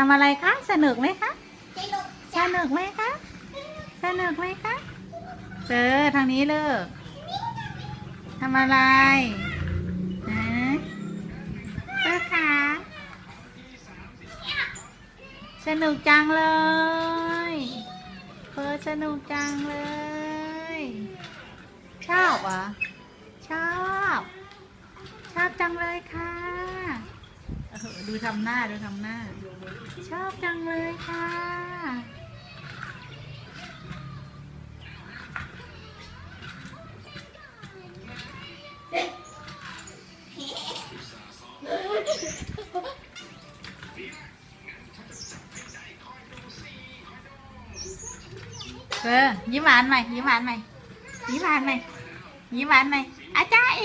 ทำอะไรคะ สนุกไหมคะ สนุกสนุกไหมคะ สนุกไหมคะเจอทางนี้เลิกทำอะไรฮะเลิกค่ะสนุกจังเลยเฟิร์สสนุกจังเลย ชอบเหรอ ชอบ ชอบจังเลยค่ะเออดูทำหน้า ดูทำหน้า ชอบจังเลยค่ะ เออยิ้มหวานหม่ยิ้มหวานหม่ยิ้มหวานหม่ยิ้มหวานหม่อาจารย์เอ